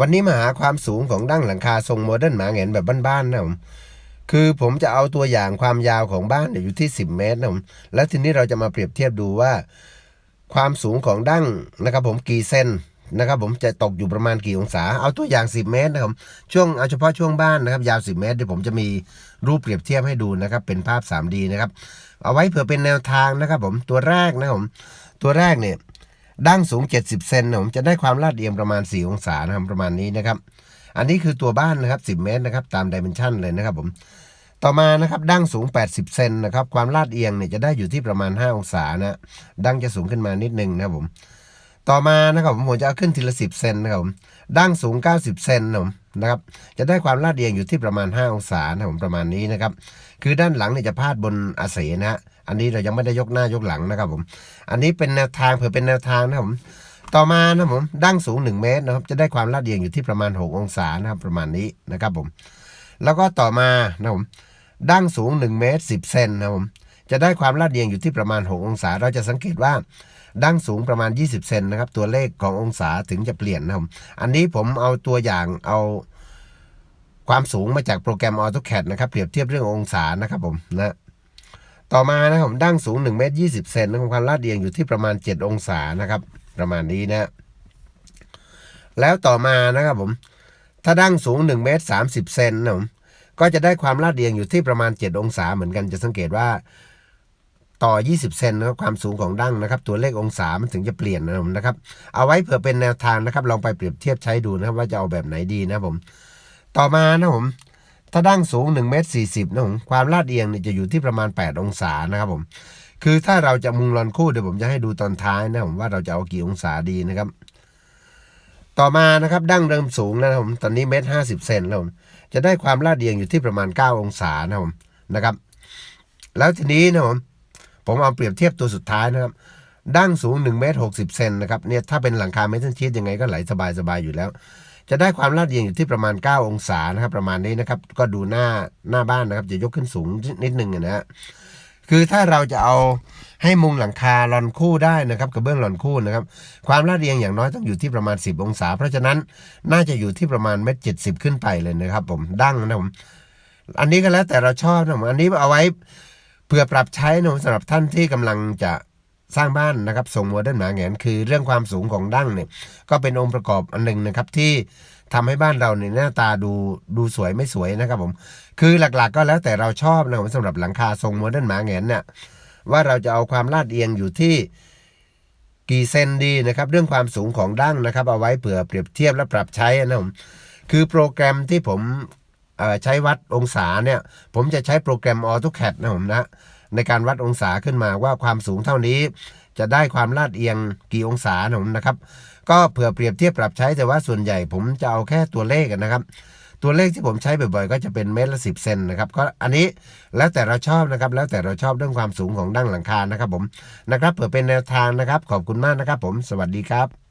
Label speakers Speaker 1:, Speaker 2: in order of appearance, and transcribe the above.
Speaker 1: วันนี้มาหาความสูงของดั้งหลังคาทรงโมเดิร์นหมาแหงนแบบบ้านๆนะผมคือผมจะเอาตัวอย่างความยาวของบ้านอยู่ที่ 10 เมตรนะผมแล้วทีนี้เราจะมาเปรียบเทียบดูว่า ความสูงของดั้งนะครับ ผมกี่เซนนะครับ ผมจะตกอยู่ประมาณกี่องศา เอาตัวอย่าง 10 เมตรนะครับช่วงเอาเฉพาะช่วงบ้านนะครับ ยาว 10 เมตรเดี๋ยวผมจะมีรูปเปรียบเทียบให้ดูนะครับ เป็นภาพ 3D นะครับ เอาไว้เผื่อเป็นแนวทางนะครับ ผมตัวแรกนะครับผมตัวแรกเนี่ย ดั้งสูง 70 เซนนะผมจะได้ความลาดเอียงประมาณ 4 องศานะครับประมาณนี้นะครับ อันนี้คือตัวบ้านนะครับ 10 เมตรนะครับตามดิเมนชันเลยนะครับผมต่อมานะครับดั้งสูง 80 เซนนะครับความลาดเอียงเนี่ยจะได้อยู่ที่ประมาณ 5 องศานะดั้งจะสูงขึ้นมานิดนึงนะครับผม ต่อมานะครับผมผมจะเอาขึ้นทีละ10เซนนะครับผมดั้งสูง 90 เซนนะผมนะครับจะได้ความลาดเอียงอยู่ที่ประมาณ 5 องศานะครับผมประมาณนี้นะครับคือด้านหลังเนี่ยจะพาดบนอาเสนะฮะอันนี้เรายังไม่ได้ยกหน้ายกหลังนะครับผมอันนี้เป็นแนวทางเผื่อเป็นแนวทางนะครับผมต่อมานะครับผมดั้งสูง 1 เมตรนะครับจะได้ความลาดเอียงอยู่ที่ประมาณ 6 องศานะครับประมาณนี้นะครับผมแล้วก็ต่อมานะครับผมดั้งสูง 1 เมตร 10 เซนนะครับผม จะได้ความลาดเอียงอยู่ที่ประมาณ 6 องศา เราจะสังเกตว่าดั้งสูงประมาณ 20 เซนนะครับ ตัวเลขขององศาถึงจะเปลี่ยนนะครับอันนี้ผมเอาตัวอย่างเอาความสูงมาจากโปรแกรม AutoCAD นะครับ เปรียบเทียบเรื่ององศานะครับผมนะต่อมานะครับดั้งสูง1เมตร20 เซนนะครับความลาดเอียงอยู่ที่ประมาณ 7 องศานะครับ ประมาณนี้นะแล้วต่อมานะครับผมถ้าดั้งสูง1เมตร30 เซนนะผมก็จะได้ความลาดเอียงอยู่ที่ประมาณ 7 องศาเหมือนกันจะสังเกตว่า ต่อ 20 เซนนะครับความสูงของดั้งนะครับ ตัวเลของศามันถึงจะเปลี่ยนนะครับผมนะครับ เอาไว้เผื่อเป็นแนวทางนะครับ ลองไปเปรียบเทียบใช้ดูนะครับว่าจะเอาแบบไหนดีนะครับผม ต่อมานะครับผมถ้าดั้งสูง1เมตร40นะผมความลาดเอียงเนี่ยจะอยู่ที่ประมาณ 8 องศานะครับผม คือถ้าเราจะมุงรอนคู่เดี๋ยวผมจะให้ดูตอนท้ายนะผมว่าเราจะเอากี่องศาดีนะครับ ต่อมานะครับดั้งเดิมสูงนะครับผมตอนนี้เมตรห้าสิบเซนแล้วผมจะได้ความลาดเอียงอยู่ที่ประมาณ 9 องศานะครับผมนะครับ แล้วทีนี้นะผม ผมเอาเปรียบเทียบตัวสุดท้ายนะครับดั้งสูง1เมตร60เซนนะครับเนี่ยถ้าเป็นหลังคาเมทัลชีตยังไงก็ไหลสบายๆอยู่แล้ว จะได้ความลาดเอียงอยู่ที่ประมาณ 9 องศานะครับ ประมาณนี้นะครับ ก็ดูหน้าหน้าบ้านนะครับ จะยกขึ้นสูงนิดนึงนะฮะคือถ้าเราจะเอาให้มุงหลังคาลอนคู่ได้นะครับกระเบื้องลอนคู่นะครับ ความลาดเอียงอย่างน้อยต้องอยู่ที่ประมาณ 10 องศา เพราะฉะนั้นน่าจะอยู่ที่ประมาณเมตรเจ็ดสิบขึ้นไปเลยนะครับ ผมดั้งนะผมอันนี้ก็แล้วแต่เราชอบนะผมอันนี้เอาไว้ พื่อปรับใช้นะผมสำหรับท่านที่กำลังจะสร้างบ้านนะครับทรงโมเดิร์นหมาแงนคือเรื่องความสูงของดั้งเนี่ยก็เป็นองค์ประกอบอันหนึ่งนะครับที่ทำให้บ้านเราเนี่ยหน้าตาดูดูสวยไม่สวยนะครับผม คือหลักๆกก็แล้วแต่เราชอบนะผมสำหรับหลังคาทรงโมเดิร์นหมาแงนเนี่ยว่าเราจะเอาความลาดเอียงอยู่ที่กี่เซนดีนะครับเรื่องความสูงของดั้งนะครับ เอาไว้เผื่อเปรียบเทียบและปรับใช้นะผมคือโปรแกรมที่ผม ใช้วัดองศาเนี่ย ผมจะใช้โปรแกรม AutoCAD นะผมนะ ในการวัดองศาขึ้นมาว่าความสูงเท่านี้ จะได้ความลาดเอียงกี่องศานะผมนะครับ ก็เผื่อเปรียบเทียบปรับใช้แต่ว่าส่วนใหญ่ผมจะเอาแค่ตัวเลขนะครับตัวเลขที่ผมใช้บ่อยๆ ก็จะเป็นเมตรละสิบเซนนะครับก็อันนี้แล้วแต่เราชอบนะครับ แล้วแต่เราชอบเรื่องความสูงของดั้งหลังคานะครับผมนะครับเผื่อเป็นแนวทางนะครับ ขอบคุณมากนะครับผมสวัสดีครับ